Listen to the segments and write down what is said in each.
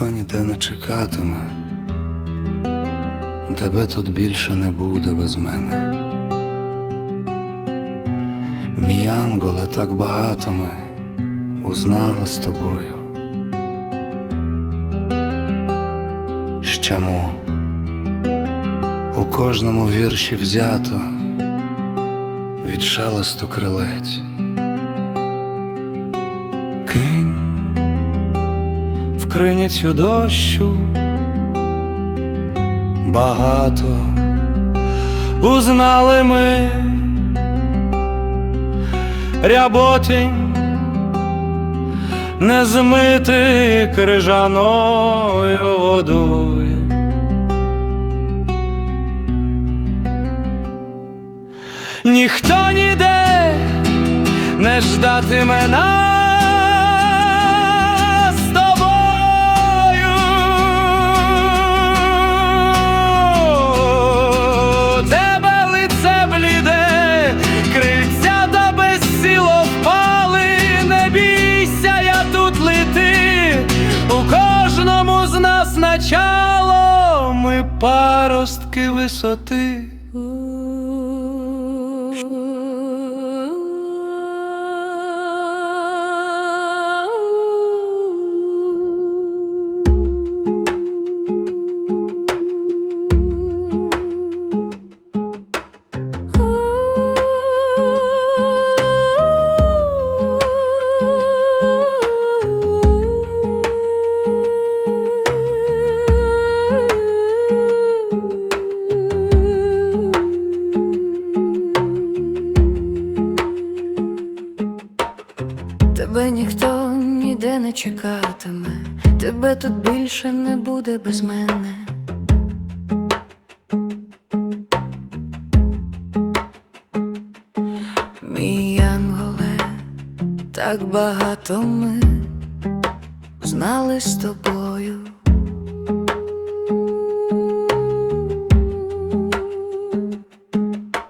ніхто ніде не чекатиме, тебе тут більше не буде без мене. Мій янголе, так багато ми узнали з тобою. Щему у кожному вірші взято від шелесту крилець. Кинь криницю дощу. Багато узнали ми. Ряботінь не змити крижаною водою. Ніхто ніде не ждатиме нас з нас начало, ми паростки висоти. Тебе ніхто ніде не чекатиме, тебе тут більше не буде без мене. Мій янголе, так багато ми знали з тобою.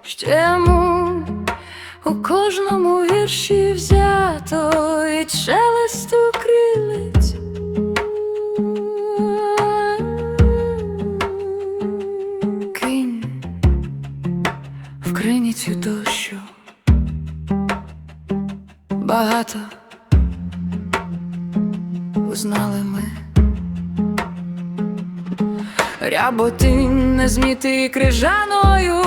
Щему у кожному вірші взято від шелесту крилиць. Кинь в криницю дощу багато узнали ми. Ряботинь не зміти крижаною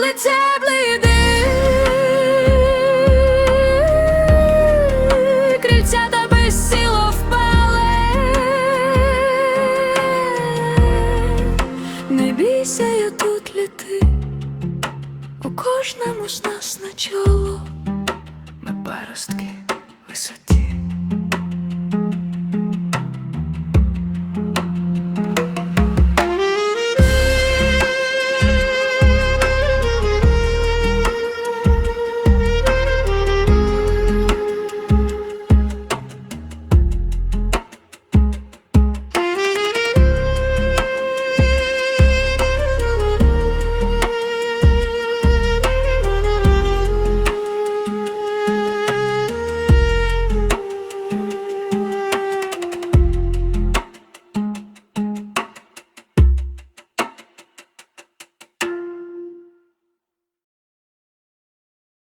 лице бліди, крильця та безсіло впали, не бійся, я тут літи, у кожному з нас на чоло. Ми паростки висоті.